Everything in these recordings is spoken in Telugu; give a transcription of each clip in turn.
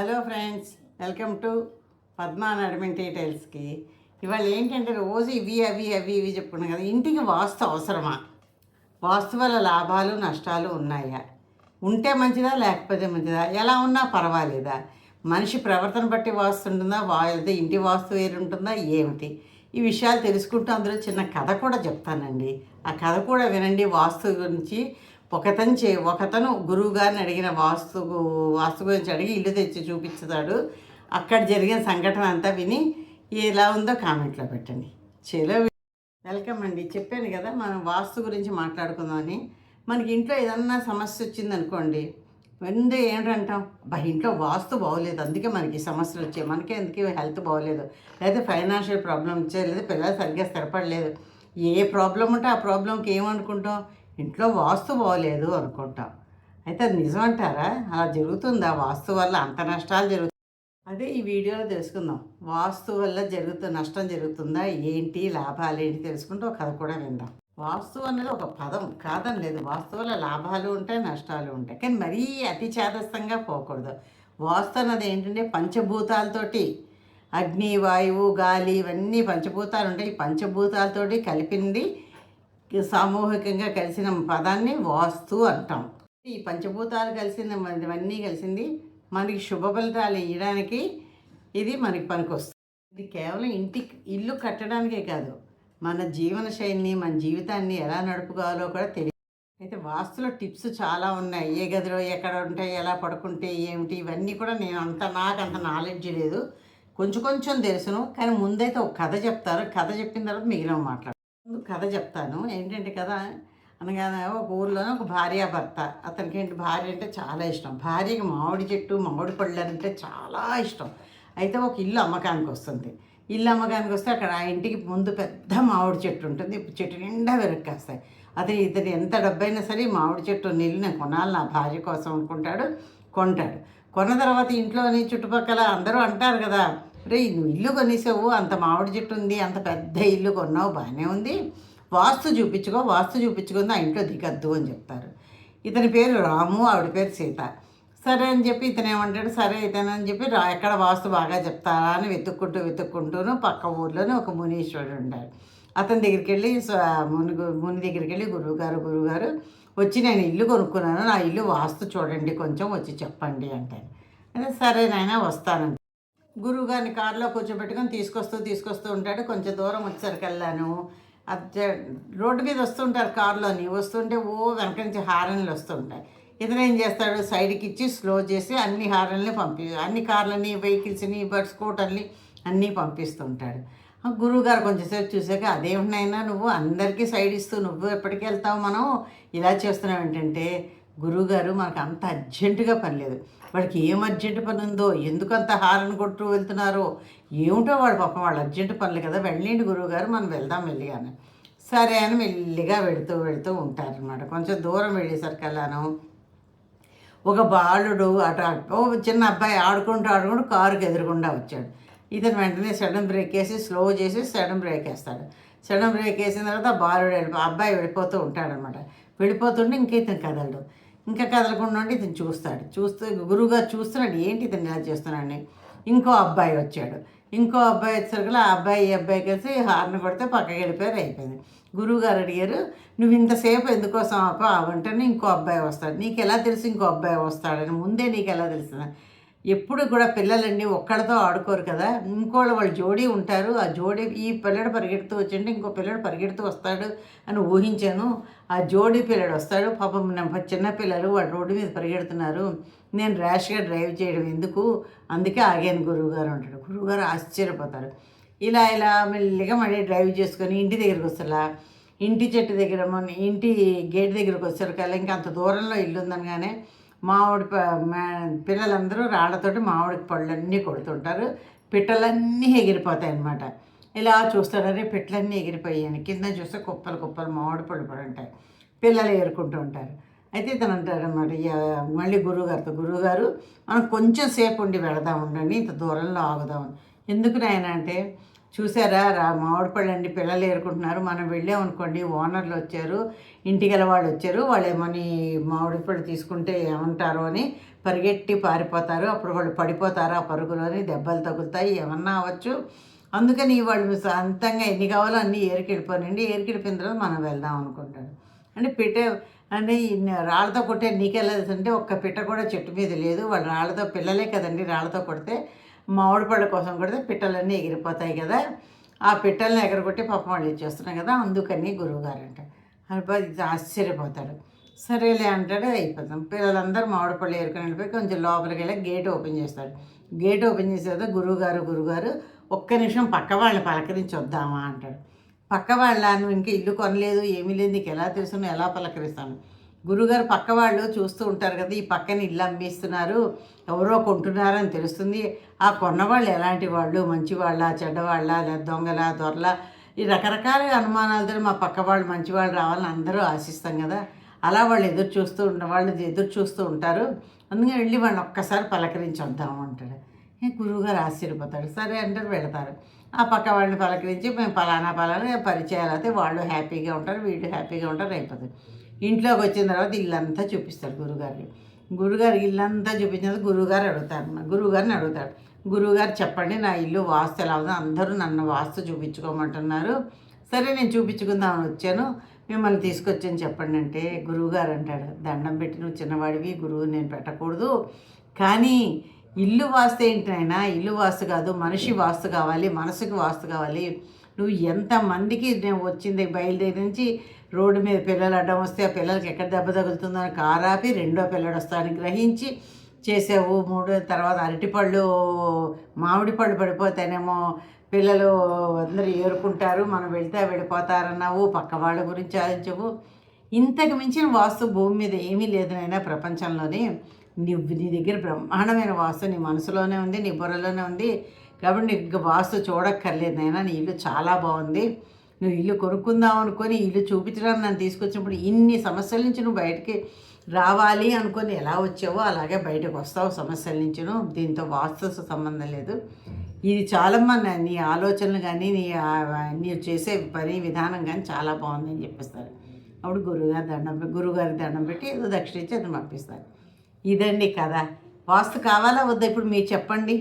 Hello friends welcome to Padma నడిమిన్ డీటెయిల్స్కి. ఇవాళ ఏంటంటే రోజు ఇవి అవి అవి ఇవి చెప్పుకున్నాం కదా ఇంటికి వాస్తు అవసరమా? వాస్తు వల్ల లాభాలు నష్టాలు ఉన్నాయా? ఉంటే మంచిదా లేకపోతే మంచిదా? ఎలా ఉన్నా పర్వాలేదా? మనిషి ప్రవర్తన బట్టి వాస్తు ఉంటుందా? వాళ్ళతో ఇంటి వాస్తు వేరు ఉంటుందా ఏమిటి? ఈ విషయాలు తెలుసుకుంటూ అందులో చిన్న కథ కూడా చెప్తానండి. ఆ కథ కూడా వినండి వాస్తు గురించి ఒకతను చే ఒకతను గురువు గారిని అడిగిన వాస్తు వాస్తు గురించి అడిగి ఇల్లు తెచ్చి చూపించుతాడు. అక్కడ జరిగిన సంఘటన అంతా విని ఎలా ఉందో కామెంట్లో పెట్టండి. చేలో వెల్కమ్ అండి. చెప్పాను కదా మనం వాస్తు గురించి మాట్లాడుకుందామని. మనకి ఇంట్లో ఏదన్నా సమస్య వచ్చిందనుకోండి ఎందు ఏంటంటాం బా ఇంట్లో వాస్తు బాగోలేదు. అందుకే మనకి సమస్యలు వచ్చాయి. మనకే ఎందుకే హెల్త్ బాగోలేదు? లేదా ఫైనాన్షియల్ ప్రాబ్లం వచ్చాయి. లేదా పిల్లలు సరిగ్గా స్థిరపడలేదు. ఏ ప్రాబ్లం ఉంటే ఆ ప్రాబ్లంకి ఏమనుకుంటాం? ఇంట్లో వాస్తు బాగోలేదు అనుకుంటాం. అయితే అది నిజం అంటారా? అలా జరుగుతుందా? వాస్తు వల్ల అంత నష్టాలు జరుగుతుంది అదే ఈ వీడియోలో తెలుసుకుందాం. వాస్తు వల్ల జరుగుతున్న నష్టం జరుగుతుందా? ఏంటి? లాభాలు ఏంటి? తెలుసుకుంటూ ఒక కథ కూడా విందాం. వాస్తు అనేది ఒక పదం కాదని లేదు వాస్తు వల్ల లాభాలు ఉంటాయి నష్టాలు ఉంటాయి. కానీ మరీ అతి చేదస్తంగా పోకూడదు. వాస్తు అన్నది ఏంటంటే పంచభూతాలతోటి అగ్ని వాయువు గాలి ఇవన్నీ పంచభూతాలు ఉంటాయి. ఈ పంచభూతాలతోటి కలిపింది సామూహికంగా కలిసిన పదాన్ని వాస్తు అంటాం. ఈ పంచభూతాలు కలిసిన ఇవన్నీ కలిసింది మనకి శుభ ఫలితాలు ఇవ్వడానికి ఇది మనకి పనికొస్తుంది. ఇది కేవలం ఇంటి ఇల్లు కట్టడానికే కాదు మన జీవన శైలిని మన జీవితాన్ని ఎలా నడుపుకోవాలో కూడా తెలియదు. అయితే వాస్తులో టిప్స్ చాలా ఉన్నాయి. ఏ గదిలో ఎక్కడ ఉంటాయి ఎలా పడుకుంటే ఏమిటి ఇవన్నీ కూడా నేను అంత నాకు అంత నాలెడ్జ్ లేదు. కొంచెం కొంచెం తెలుసును కానీ ముందైతే ఒక కథ చెప్తారు. కథ చెప్పిన తర్వాత మిగిలిన మాట్లాడు కథ చెప్తాను. ఏంటంటే కదా అనగానే ఒక ఊర్లోనే ఒక భార్య భర్త. అతనికి ఏంటి భార్య అంటే చాలా ఇష్టం. భార్యకి మామిడి చెట్టు మామిడి పళ్ళు అంటే చాలా ఇష్టం. అయితే ఒక ఇల్లు అమ్మకానికి వస్తుంది. ఇల్లు అమ్మకానికి వస్తే అక్కడ ఆ ఇంటికి ముందు పెద్ద మామిడి చెట్టు ఉంటుంది. చెట్టు నిండా వెరక్కేస్తాయి. అతను ఇతను ఎంత డబ్బైనా సరే మామిడి చెట్టు నీళ్ళు నేను కొనాలి. నా భార్య కోసం అనుకుంటాడు కొంటాడు. కొన్న తర్వాత ఇంట్లోని చుట్టుపక్కల అందరూ అంటారు కదా రే నువ్వు ఇల్లు కొనేసావు అంత మామిడి చెట్టు ఉంది అంత పెద్ద ఇల్లు కొన్నావు బాగానే ఉంది. వాస్తు చూపించుకో వాస్తు చూపించుకుంది ఆ ఇంట్లో దిగద్దు అని చెప్తారు. ఇతని పేరు రాము ఆవిడ పేరు సీత. సరే అని చెప్పి ఇతను ఏమంటాడు సరే ఇతనని చెప్పి రా ఎక్కడ వాస్తు బాగా చెప్తారా అని వెతుక్కుంటూ వెతుక్కుంటూను పక్క ఊర్లోనే ఒక మునీశ్వరుడు ఉంటాడు అతని దగ్గరికి వెళ్ళి ముని ముని దగ్గరికి వెళ్ళి గురువుగారు గురువుగారు వచ్చి నేను ఇల్లు కొనుక్కున్నాను నా ఇల్లు వాస్తు చూడండి కొంచెం వచ్చి చెప్పండి అంటాను అంటే సరే నాయన వస్తానంట గురువు గారిని కారులో కూర్చోబెట్టుకొని తీసుకొస్తూ తీసుకొస్తూ ఉంటాడు. కొంచెం దూరం వచ్చేసరికి వెళ్ళాను. రోడ్డు మీద వస్తుంటారు కారులోని. వస్తుంటే ఓ వెనక నుంచి హారన్లు వస్తుంటాయి. ఇతను ఏం చేస్తాడు? సైడ్కి ఇచ్చి స్లో చేసి అన్ని హారన్లు పంపి అన్ని కార్లని వెహికల్స్ని బట్ స్కూటర్ని అన్నీ పంపిస్తుంటాడు. ఆ గురువుగారు కొంచెంసేపు చూసాక అదేమిటైనా నువ్వు అందరికీ సైడ్ ఇస్తూ నువ్వు ఎప్పటికి వెళ్తావు మనం? ఇలా చేస్తున్నావు ఏంటంటే గురువుగారు మనకు అంత అర్జెంటుగా పని లేదు. వాడికి ఏం అర్జెంటు పని ఉందో ఎందుకు అంత హారన్ కొట్టు వెళ్తున్నారో ఏమిటో వాడు పాపం వాళ్ళు అర్జెంటు పనులు కదా. వెళ్ళండి గురువుగారు మనం వెళ్దాం మెల్లిగానే. సరే అని మెల్లిగా వెళుతూ వెళుతూ ఉంటారనమాట కొంచెం దూరం వెళ్ళేసరికి వెళ్ళాను ఒక బాలుడు అటు ఓ చిన్న అబ్బాయి ఆడుకుంటూ ఆడుకుంటూ కారుకి ఎదురుకుండా వచ్చాడు. ఇతను వెంటనే సడన్ బ్రేక్ వేసి స్లో చేసి సడన్ బ్రేక్ వేస్తాడు. సడన్ బ్రేక్ వేసిన తర్వాత బాలుడు వెళ్ళి అబ్బాయి వెళ్ళిపోతూ ఉంటాడనమాట వెళ్ళిపోతుంటే ఇంక ఇతను కదలడు. ఇంకా కదలకుండా ఉండి ఇతను చూస్తాడు. చూస్తూ గురువుగారు చూస్తున్నాడు. ఏంటి ఇతను ఇలా చేస్తున్నాడని. ఇంకో అబ్బాయి వచ్చాడు. ఇంకో అబ్బాయి వచ్చేసరికి ఆ అబ్బాయి ఈ అబ్బాయి కలిసి హార్న్ కొడితే పక్కకి వెళ్ళిపోయారు అయిపోయింది. గురువుగారు అడిగారు నువ్వు ఇంతసేపు ఎందుకోసం అప్ప వెంటనే ఇంకో అబ్బాయి వస్తాడు. నీకు ఎలా తెలుసు ఇంకో అబ్బాయి వస్తాడని? ముందే నీకు ఎలా తెలుసు ఎప్పుడు కూడా పిల్లలండి ఒక్కడితో ఆడుకోరు కదా. ఇంకోళ్ళు వాళ్ళు జోడీ ఉంటారు. ఆ జోడీ ఈ పిల్లడు పరిగెడుతూ వచ్చింటే ఇంకో పిల్లడు పరిగెడుతూ వస్తాడు అని ఊహించాను. ఆ జోడీ పిల్లడు వస్తాడు. పాపం చిన్నపిల్లలు చిన్న పిల్లలు వాడు రోడ్డు మీద పరిగెడుతున్నారు. నేను ర్యాష్గా డ్రైవ్ చేయడం ఎందుకు? అందుకే ఆగాను గురువుగారు అంటాడు. గురువుగారు ఆశ్చర్యపోతారు. ఇలా ఇలా మెల్లిగా మళ్ళీ డ్రైవ్ చేసుకొని ఇంటి దగ్గరికి వస్తారా ఇంటి చెట్టు దగ్గర ఇంటి గేట్ దగ్గరకు కదా. ఇంకా అంత దూరంలో ఇల్లు ఉందనగానే మామిడి ప- పిల్లలందరూ రాళ్ళతోటి మామిడి పళ్ళన్నీ కొడుతుంటారు. పిట్టలన్నీ ఎగిరిపోతాయి అన్నమాట ఇలా చూస్తాడరే పిట్టలన్నీ ఎగిరిపోయాయి కింద చూస్తే కుప్పలు కుప్పలు మామిడి పళ్ళు పడి ఉంటాయి. పిల్లలు ఏరుకుంటూ ఉంటారు. అయితే ఇతను అంటారు అనమాట మళ్ళీ గురువుగారితో గురువుగారు మనం కొంచెం సేపు ఉండి వెళదాం ఉండండి ఇంత దూరంలో ఆగుదాం. ఎందుకు నాయన అంటే చూసారా? రా మామిడి పళ్ళు అండి పిల్లలు ఏరుకుంటున్నారు. మనం వెళ్ళామనుకోండి ఓనర్లు వచ్చారు ఇంటికి వాళ్ళు వచ్చారు వాళ్ళు ఏమని మామిడి పళ్ళు తీసుకుంటే ఏమంటారు అని పరిగెట్టి పారిపోతారు. అప్పుడు వాళ్ళు పడిపోతారు ఆ పరుగులోని దెబ్బలు తగులుతాయి ఏమన్నా అవ్వచ్చు. అందుకని వాళ్ళు అంతంగా ఎన్ని కావాలో అన్నీ ఏరికెళ్ళిపోనండి. ఏరికెళ్ళిపోయిన తర్వాత మనం వెళ్దాం అనుకుంటాడు అంటే పిట్ట అంటే రాళ్ళతో కొట్టే నీకెళ్ళదు అంటే ఒక్క పిట్ట కూడా చెట్టు మీద లేదు. వాళ్ళు రాళ్ళతో పిల్లలే కదండి రాళ్ళతో కొడితే మామిడి పళ్ళ కోసం కొడితే పిట్టలన్నీ ఎగిరిపోతాయి కదా. ఆ పిట్టల్ని ఎగరగొట్టి పాపం వాళ్ళు ఇచ్చేస్తున్నాం కదా అందుకని గురువుగారు అంటాడు అప్పుడు ఆశ్చర్యపోతాడు సరేలే అంటాడు అయిపోతాం. పిల్లలందరూ మామిడి పళ్ళు ఏరుకొని వెళ్ళిపోయి కొంచెం లోపలికి వెళ్ళి గేట్ ఓపెన్ చేస్తాడు గేట్ ఓపెన్ చేసే గురువుగారు గురువుగారు ఒక్క నిమిషం పక్క వాళ్ళని పలకరించి వద్దామా అంటాడు. పక్క వాళ్ళ నువ్వు ఇంకా ఇల్లు కొనలేదు ఏమీ లేదు నీకు ఎలా తెలుసు నువ్వు ఎలా పలకరిస్తాను? గురుగారు పక్క వాళ్ళు చూస్తూ ఉంటారు కదా ఈ పక్కన ఇల్లు అమ్మేస్తున్నారు ఎవరో కొంటున్నారని తెలుస్తుంది. ఆ కొన్నవాళ్ళు ఎలాంటి వాళ్ళు? మంచివాళ్ళ చెడ్డవాళ్ళ లేదా దొంగల దొరల? ఈ రకరకాల అనుమానాలతో మా పక్క వాళ్ళు మంచి వాళ్ళు రావాలని అందరూ ఆశిస్తాం కదా. అలా వాళ్ళు ఎదురు చూస్తూ ఉండ వాళ్ళు ఎదురు చూస్తూ ఉంటారు. అందుకని వెళ్ళి వాళ్ళని ఒక్కసారి పలకరించి వద్దాము అంటాడు గురువుగారు ఆశ్చర్యపోతాడు సరే అంటారు వెళతారు. ఆ పక్క వాళ్ళని పలకరించి మేము పలానా పలానా పరిచయాలు అయితే వాళ్ళు హ్యాపీగా ఉంటారు వీళ్ళు హ్యాపీగా ఉంటారు అయిపోతుంది ఇంట్లోకి వచ్చిన తర్వాత ఇల్లంతా చూపిస్తాడు గురుగారికి. గురుగారు ఇల్లంతా చూపించిన గురువుగారు అడుగుతారు గురువుగారిని అడుగుతాడు. గురువుగారు చెప్పండి నా ఇల్లు వాస్తు ఎలా ఉందో అందరూ నన్ను వాస్తు చూపించుకోమంటున్నారు. సరే నేను చూపించుకుందామని వచ్చాను. మిమ్మల్ని తీసుకొచ్చాను చెప్పండి అంటే గురువుగారు అంటాడు. దండం పెట్టి నువ్వు చిన్నవాడివి గురువు నేను పెట్టకూడదు. కానీ ఇల్లు వాస్తు ఏంటైనా ఇల్లు వాస్తు కాదు మనిషి వాస్తు కావాలి మనసుకి వాస్తు కావాలి. నువ్వు ఎంతమందికి నేను వచ్చింది బయలుదేరి నుంచి రోడ్డు మీద పిల్లలు అడ్డం వస్తే ఆ పిల్లలకి ఎక్కడ దెబ్బ తగులుతుందో అని కారాపి రెండో పిల్లడు వస్తాడని గ్రహించి చేసావు. మూడో తర్వాత అరటిపళ్ళు మామిడి పళ్ళు పడిపోతేనేమో పిల్లలు అందరూ ఏరుకుంటారు. మనం వెళ్తే వెళ్ళిపోతారన్నావు. పక్క వాళ్ళ గురించి ఆలోచించవు ఇంతకు మించిన వాస్తు భూమి మీద ఏమీ లేదునైనా ప్రపంచంలోనే. నీ నీ దగ్గర బ్రహ్మాండమైన వాస్తు నీ మనసులోనే ఉంది నీ బుర్రలోనే ఉంది. కాబట్టి నీకు వాస్తు చూడక్కర్లేదు నైనా నీ ఇల్లు చాలా బాగుంది. నువ్వు ఇల్లు కొనుక్కుందాం అనుకొని ఇల్లు చూపించడానికి నన్ను తీసుకొచ్చినప్పుడు ఇన్ని సమస్యల నుంచి నువ్వు బయటికి రావాలి అనుకొని ఎలా వచ్చావో అలాగే బయటకు వస్తావు సమస్యల నుంచిను దీంతో వాస్తు సంబంధం లేదు. ఇది చాలమ్మా నీ ఆలోచనలు కానీ నీ నీవు చేసే పని విధానం కానీ చాలా బాగుందని చెప్పిస్తారు. అప్పుడు గురువుగారు దండం గురువుగారి గురువుగారికి దండం పెట్టి ఏదో దక్షిణ అతను పంపిస్తారు. ఇదండి కథ. వాస్తు కావాలా వద్దా? ఇప్పుడు మీరు చెప్పండి.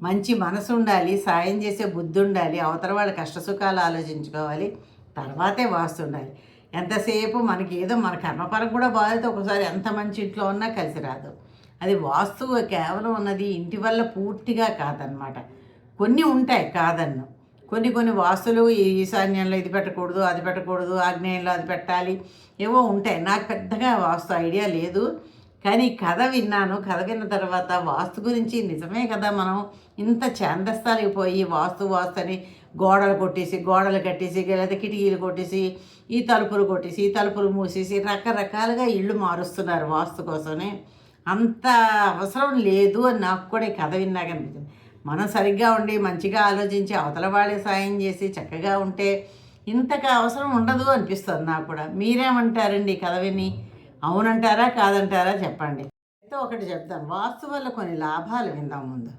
మంచి మనసు ఉండాలి సాయం చేసే బుద్ధి ఉండాలి అవతల వాళ్ళ కష్టసుఖాలు ఆలోచించుకోవాలి తర్వాతే వాస్తు ఉండాలి. ఎంతసేపు మనకి ఏదో మన కర్మపరం కూడా బాధ్యత ఒకసారి ఎంత మంచి ఇంట్లో ఉన్నా కలిసి రాదు. అది వాస్తువు కేవలం ఉన్నది ఇంటి వల్ల పూర్తిగా కాదనమాట కొన్ని ఉంటాయి కాదన్ను. కొన్ని కొన్ని వాస్తులు ఈ ఈశాన్యంలో ఇది పెట్టకూడదు అది పెట్టకూడదు ఆగ్నేయంలో అది పెట్టాలి ఏవో ఉంటాయి. నాకు పెద్దగా వాస్తు ఐడియా లేదు. కానీ కథ విన్నాను. కథ విన్న తర్వాత వాస్తు గురించి నిజమే కదా మనం? ఇంత ఛాందస్తాలకు పోయి వాస్తు వాస్తు అని గోడలు కొట్టేసి గోడలు కట్టేసి లేదా కిటికీలు కొట్టేసి ఈ తలుపులు కొట్టేసి ఈ తలుపులు మూసేసి రకరకాలుగా ఇళ్ళు మారుస్తున్నారు వాస్తు కోసమే. అంత అవసరం లేదు అని నాకు కూడా ఈ కథ విన్నాక అనిపించింది. మనం సరిగ్గా ఉండి మంచిగా ఆలోచించి అవతల వాళ్ళే సాయం చేసి చక్కగా ఉంటే ఇంతగా అవసరం ఉండదు అనిపిస్తుంది నాకు కూడా. మీరేమంటారండి ఈ కథ విని? అవునంటారా కాదంటారా చెప్పండి. అయితే ఒకటి చెప్తాను. వాస్తు వల్ల కొన్ని లాభాలు విందాం ముందు.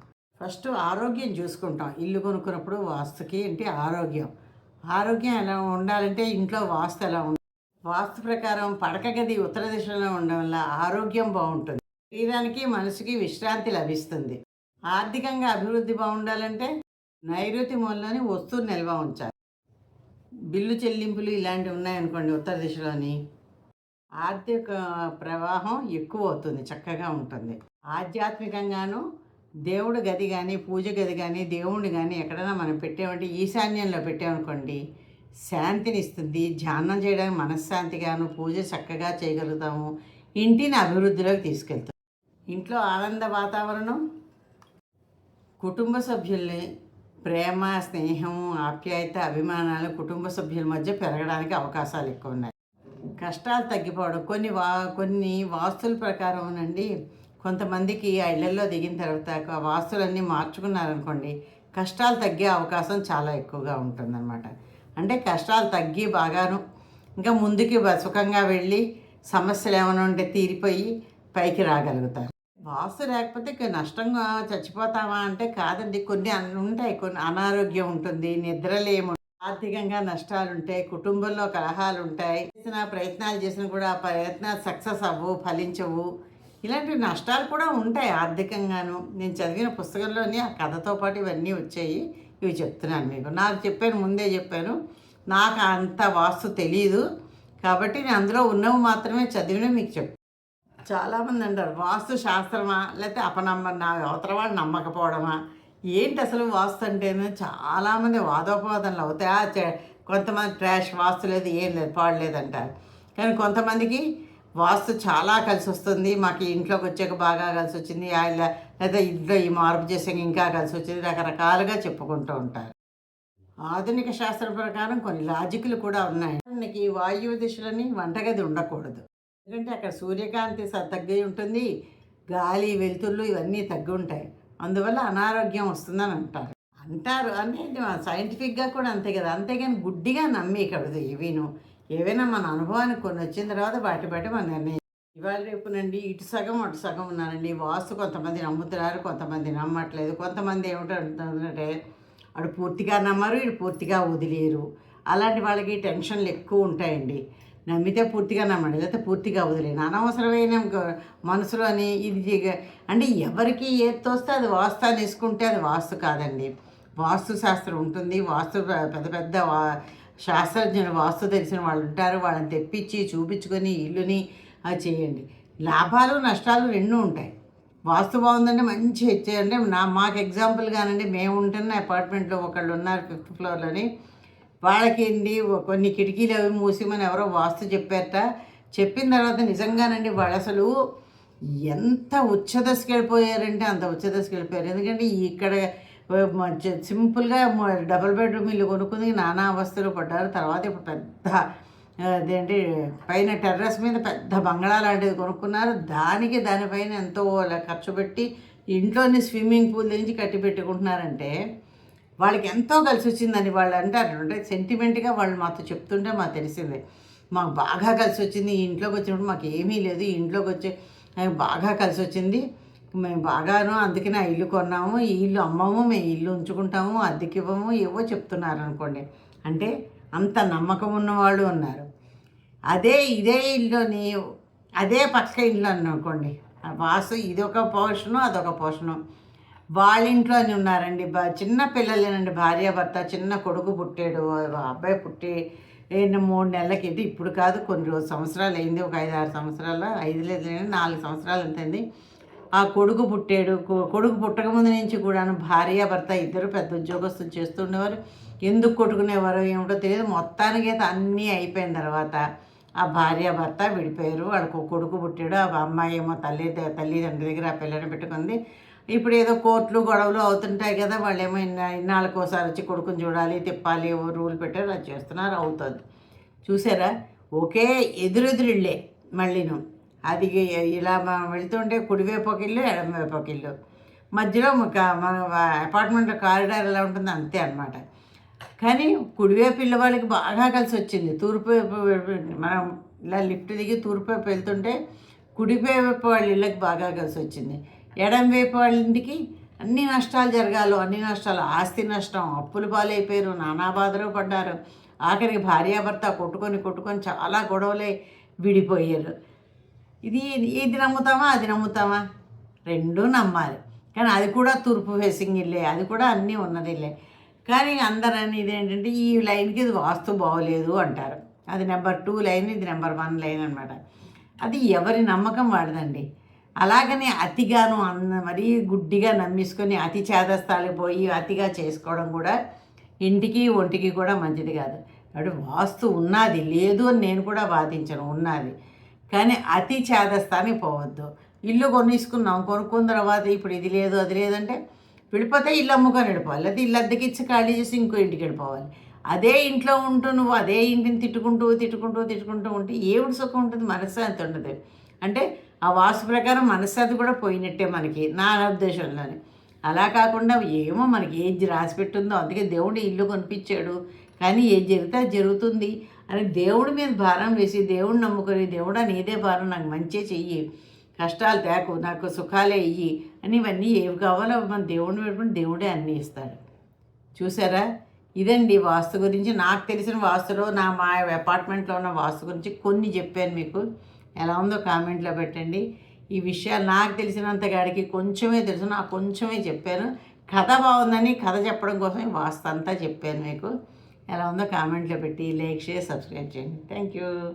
ఫస్ట్ ఆరోగ్యం చూసుకుంటాం. ఇల్లు కొనుక్కున్నప్పుడు వాస్తుకి ఏంటి? ఆరోగ్యం. ఆరోగ్యం ఎలా ఉండాలంటే ఇంట్లో వాస్తు ఎలా ఉండాలి? వాస్తు ప్రకారం పడక గది ఉత్తర దిశలో ఉండడం వల్ల ఆరోగ్యం బాగుంటుంది. శరీరానికి మనసుకి విశ్రాంతి లభిస్తుంది. ఆర్థికంగా అభివృద్ధి బాగుండాలంటే నైరుతి మూలలోని వస్తువు నిల్వ ఉంచాలి. బిల్లు చెల్లింపులు ఇలాంటివి ఉన్నాయనుకోండి ఉత్తర దిశలోని. ఆర్థిక ప్రవాహం ఎక్కువ అవుతుంది చక్కగా ఉంటుంది. ఆధ్యాత్మికంగాను దేవుడు గది కానీ పూజ గది కానీ దేవుడిని కానీ ఎక్కడైనా మనం పెట్టామంటే ఈశాన్యంలో పెట్టామనుకోండి శాంతిని ఇస్తుంది ధ్యానం చేయడానికి మనశ్శాంతిగాను పూజ చక్కగా చేయగలుగుతాము. ఇంటిని అభివృద్ధిలోకి తీసుకెళ్తాం. ఇంట్లో ఆనంద వాతావరణం కుటుంబ సభ్యుల్ని ప్రేమ స్నేహం ఆప్యాయత అభిమానాలు కుటుంబ సభ్యుల మధ్య పెరగడానికి అవకాశాలు ఎక్కువ ఉన్నాయి. కష్టాలు తగ్గిపోవడం. కొన్ని వా కొన్ని వాస్తుల ప్రకారం నండి కొంతమందికి ఆ ఇళ్ళలో దిగిన తర్వాత ఆ వాస్తులన్నీ మార్చుకున్నారనుకోండి కష్టాలు తగ్గే అవకాశం చాలా ఎక్కువగా ఉంటుందన్నమాట. అంటే కష్టాలు తగ్గి బాగాను ఇంకా ముందుకి సుఖంగా వెళ్ళి సమస్యలు ఏమైనా ఉంటే తీరిపోయి పైకి రాగలుగుతారు. వాస్తు లేకపోతే ఇక నష్టంగా చచ్చిపోతామా అంటే కాదండి. కొన్ని ఉంటాయి. కొన్ని అనారోగ్యం ఉంటుంది నిద్రలేము ఆర్థికంగా నష్టాలు ఉంటాయి కుటుంబంలో కలహాలు ఉంటాయి చేసిన ప్రయత్నాలు చేసినా కూడా ఆ ప్రయత్నాలు సక్సెస్ అవ్వు ఫలించవు. ఇలాంటి నష్టాలు కూడా ఉంటాయి ఆర్థికంగాను. నేను చదివిన పుస్తకంలోని ఆ కథతో పాటు ఇవన్నీ వచ్చాయి. ఇవి చెప్తున్నాను మీకు. నాకు చెప్పాను ముందే చెప్పాను. నాకు అంత వాస్తు తెలియదు కాబట్టి నేను అందులో ఉన్నవి మాత్రమే చదివిన మీకు చెప్ చాలామంది అంటారు వాస్తు శాస్త్రమా? లేకపోతే అపనమ్మ నా అవతల వాళ్ళు నమ్మకపోవడమా? ఏంటి అసలు వాస్తు అంటేనే చాలామంది వాదోపవాదనలు అవుతాయి. ఆ చే- కొంతమంది ట్రాష్ వాస్తు లేదు ఏం లేదు పాడలేదు అంటారు కానీ కొంతమందికి వాస్తు చాలా కలిసి వస్తుంది మాకు ఇంట్లోకి వచ్చాక బాగా కలిసి వచ్చింది లేదా ఇంట్లో ఈ మార్పు చేసాక ఇంకా కలిసి వచ్చింది రకరకాలుగా చెప్పుకుంటూ ఉంటారు. ఆధునిక శాస్త్రం ప్రకారం కొన్ని లాజిక్లు కూడా ఉన్నాయి. మనకి వాయువు దిశలని వంటగది ఉండకూడదు. ఎందుకంటే అక్కడ సూర్యకాంతి తగ్గి ఉంటుంది. గాలి వెలుతుళ్ళు ఇవన్నీ తగ్గి ఉంటాయి అందువల్ల అనారోగ్యం వస్తుందని అంటారు. అంటారు. అంటే సైంటిఫిక్గా కూడా అంతే కదా. అంతేగాని గుడ్డిగా నమ్మేయకూడదు ఇవిను. ఏవైనా మన అనుభవానికి కొన్ని వచ్చిన తర్వాత వాటి బట్టి మన నిర్ణయం. ఇవాళ రేపునండి ఇటు సగం అటు సగం ఉన్నానండి. వాస్తు కొంతమంది నమ్ముతున్నారు కొంతమంది నమ్మట్లేదు. కొంతమంది ఏమిటంటే అటు పూర్తిగా నమ్మరు ఇటు పూర్తిగా వదిలేరు. అలాంటి వాళ్ళకి టెన్షన్లు ఎక్కువ ఉంటాయండి. నమ్మితే పూర్తిగా నమ్మండి లేకపోతే పూర్తిగా వదిలేను అనవసరమైన మనసులో అని ఇది అంటే ఎవరికి ఏది తోస్తే అది వాస్తు అని వేసుకుంటే అది వాస్తు కాదండి. వాస్తు శాస్త్రం ఉంటుంది వాస్తు పెద్ద పెద్ద వా- శాస్త్రజ్ఞులు వాస్తు తెలిసిన వాళ్ళు ఉంటారు వాళ్ళని తెప్పించి చూపించుకొని ఇల్లుని అది చేయండి. లాభాలు నష్టాలు రెండు ఉంటాయి. వాస్తు బాగుందంటే మంచి హెచ్చే అంటే నా మాకు ఎగ్జాంపుల్ కానండి మేము ఉంటున్న అపార్ట్మెంట్లో ఒకళ్ళు ఉన్నారు ఫిఫ్త్ ఫ్లోర్లోని వాళ్ళకేంటి? కొన్ని కిటికీలు అవి మూసిమని ఎవరో వాస్తు చెప్పారట చెప్పిన తర్వాత నిజంగానండి వాళ్ళు అసలు ఎంత ఉచ్చదశకి వెళ్ళిపోయారంటే అంత ఉచ్చదశకి వెళ్ళిపోయారు ఎందుకంటే ఇక్కడ సింపుల్గా డబుల్ బెడ్రూమ్ ఇల్లు కొనుక్కుంది నానా అవస్థలు పడ్డారు. తర్వాత ఇప్పుడు పెద్ద అదేంటి పైన టెర్రస్ మీద పెద్ద బంగళా లాంటిది కొనుక్కున్నారు. దానికి దానిపైన ఎంతో ఖర్చు పెట్టి ఇంట్లోనే స్విమ్మింగ్ పూల్ నుంచి కట్టి పెట్టుకుంటున్నారంటే వాళ్ళకి ఎంతో కలిసి వచ్చిందని వాళ్ళు అంటారు. అంటే సెంటిమెంట్గా వాళ్ళు మాతో చెప్తుంటే మాకు తెలిసిందే. మాకు బాగా కలిసి వచ్చింది. ఈ ఇంట్లోకి వచ్చినప్పుడు మాకు ఏమీ లేదు. ఈ ఇంట్లోకి వచ్చి బాగా కలిసి వచ్చింది. మేము బాగాను. అందుకని ఆ ఇల్లు కొన్నాము. ఈ ఇల్లు అమ్మము. మేము ఇల్లు ఉంచుకుంటాము. అద్దెకి ఇవ్వము. ఏవో చెప్తున్నారు అనుకోండి. అంటే అంత నమ్మకం ఉన్నవాళ్ళు ఉన్నారు. అదే ఇదే ఇల్లుని అదే పక్క ఇల్లు అనుకోండి. ఆ వాసు ఇది ఒక పోర్షను అదొక పోర్షను. వాళ్ళ ఇంట్లోనే ఉన్నారండి. బా చిన్న పిల్లలేనండి. భార్య భర్త చిన్న కొడుకు పుట్టాడు. ఆ అబ్బాయి పుట్టి మూడు నెలలకి అయితే ఇప్పుడు కాదు కొన్ని రోజు సంవత్సరాలు అయింది. ఒక ఐదు ఆరు సంవత్సరాలు ఐదు లేదు నాలుగు సంవత్సరాలు అంతైంది. ఆ కొడుకు పుట్టాడు. కొడుకు పుట్టకముందు నుంచి కూడాను భార్య భర్త ఇద్దరు పెద్ద ఉద్యోగస్తులు చేస్తుండేవారు ఎందుకు కొట్టుకునేవారు ఏమిటో తెలియదు. మొత్తానికి అయితే అన్నీ అయిపోయిన తర్వాత ఆ భార్య భర్త విడిపోయారు. వాడికి కొడుకు పుట్టాడు. ఆ అమ్మాయి ఏమో తల్లి తల్లిదండ్రుల దగ్గర ఆ పిల్లని పెట్టుకుంది. ఇప్పుడు ఏదో కోర్టులు గొడవలు అవుతుంటాయి కదా వాళ్ళు ఏమో ఇన్నా ఇన్నాళ్ళకి ఒకసారి వచ్చి కొడుకుని చూడాలి తిప్పాలి ఏవో రూల్ పెట్టారు అది చేస్తున్నారు అవుతుంది. చూసారా? ఒకే ఎదురెదురిళ్ళే మళ్ళీను. అది ఇలా మనం వెళ్తుంటే కుడివైపు ఒక ఇల్లు ఎడమవైపు ఒక ఇల్లు. మధ్యలో ఒక- మన అపార్ట్మెంట్ కారిడార్ ఎలా ఉంటుందో అంతే అనమాట కానీ కుడివైపు ఇళ్ళ వాళ్ళకి బాగా కలిసి వచ్చింది. తూర్పు వైపు మనం ఇలా లిఫ్ట్ దిగి తూర్పు వైపు వెళ్తుంటే కుడివైపు వాళ్ళ ఇళ్ళకి బాగా కలిసి వచ్చింది. ఎడం వైపు వాళ్ళ ఇంటికి అన్ని నష్టాలు జరగాలి అన్ని నష్టాలు. ఆస్తి నష్టం అప్పులు పాలైపోయారు నానా బాధలు పడ్డారు. ఆఖరికి భార్యాభర్త కొట్టుకొని కొట్టుకొని చాలా గొడవలే విడిపోయారు. ఇది ఇది నమ్ముతామా అది నమ్ముతామా? రెండూ నమ్మాలి. కానీ అది కూడా తూర్పు ఫేసింగ్ ఇల్లే అది కూడా అన్నీ ఉన్నది కానీ అందరూ అనేది ఏంటంటే ఈ లైన్కి ఇది వాస్తు బాగోలేదు అంటారు. అది నెంబర్ టూ లైన్ ఇది నెంబర్ వన్ లైన్ అనమాట అది ఎవరి నమ్మకం వాడదండి అలాగనే అతిగాను అన్న మరీ గుడ్డిగా నమ్మేసుకొని అతి చేదస్తాలకు పోయి అతిగా చేసుకోవడం కూడా ఇంటికి ఒంటికి కూడా మంచిది కాదు. కాబట్టి వాస్తు ఉన్నది లేదు అని నేను కూడా వాదించను ఉన్నది. కానీ అతి చేదస్తానికి పోవద్దు. ఇల్లు కొనేసుకున్నాం కొనుక్కున్న తర్వాత ఇప్పుడు ఇది లేదు అది లేదంటే విడిపోతే ఇల్లు అమ్ముకొని వెళ్ళిపోవాలి. లేదా ఇల్లు అద్దెకి ఇచ్చి ఖాళీ చేసి ఇంకో ఇంటికి వెళ్ళిపోవాలి. అదే ఇంట్లో ఉంటూ నువ్వు అదే ఇంటిని తిట్టుకుంటూ తిట్టుకుంటూ తిట్టుకుంటూ ఉంటే ఏమిటి సుఖం ఉంటుంది? మనశ్శాంతి ఉండదు. అంటే ఆ వాస్తు ప్రకారం మనశ్శాంతి కూడా పోయినట్టే మనకి. నా ఉద్దేశంలోనే. అలా కాకుండా ఏమో మనకి ఏది రాసి పెట్టుందో. అందుకే దేవుడు ఇల్లు కొనిపించాడు. కానీ ఏది జరిగితే అది జరుగుతుంది. అని దేవుడి మీద భారం వేసి దేవుడిని నమ్ముకొని దేవుడా నీదే భారం నాకు మంచి చెయ్యి. కష్టాలు తేకు నాకు సుఖాలే ఇయ్యి అని ఇవన్నీ ఏవి కావాలో మన దేవుడిని పెట్టుకుని దేవుడే అన్నీ ఇస్తాడు. చూసారా? ఇదండి వాస్తు గురించి. నాకు తెలిసిన వాస్తులో నా మా అపార్ట్మెంట్లో ఉన్న వాస్తు గురించి కొన్ని చెప్పాను మీకు. ఎలా ఉందో కామెంట్లో పెట్టండి. ఈ విషయాలు నాకు తెలిసినంత గాడికి కొంచెమే తెలుసు నాకు కొంచెమే చెప్పాను కథ బాగుందని కథ చెప్పడం కోసమే వాస్తంతా చెప్పాను మీకు. ఎలా ఉందో కామెంట్లో పెట్టి లైక్ షేర్ సబ్స్క్రైబ్ చేయండి. Thank you.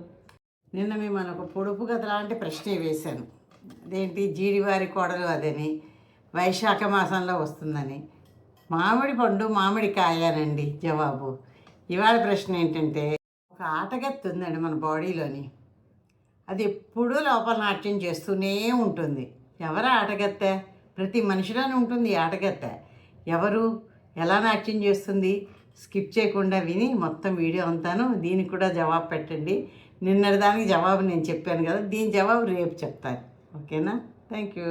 నిన్న మిమ్మల్ని ఒక పొడుపు కథ లాంటి ప్రశ్న వేశాను. అదేంటి? జీడివారి కోడలు అదని వైశాఖ మాసంలో వస్తుందని. మామిడి పండు మామిడి కాయానండి జవాబు. ఇవాళ ప్రశ్న ఏంటంటే ఒక ఆటగత్తి ఉందండి మన బాడీలోని. అది ఎప్పుడూ లోపల నాట్యం చేస్తూనే ఉంటుంది. ఎవరు ఆటగత్తె? ప్రతి మనిషిలోనే ఉంటుంది ఆటగత్తె. ఎవరు? ఎలా నాట్యం చేస్తుంది? స్కిప్ చేయకుండా విని మొత్తం వీడియో అంతాను దీనికి కూడా జవాబు పెట్టండి. నిన్నటి దానికి జవాబు నేను చెప్పాను కదా దీని జవాబు రేపు చెప్తాను. ఓకేనా? Thank you.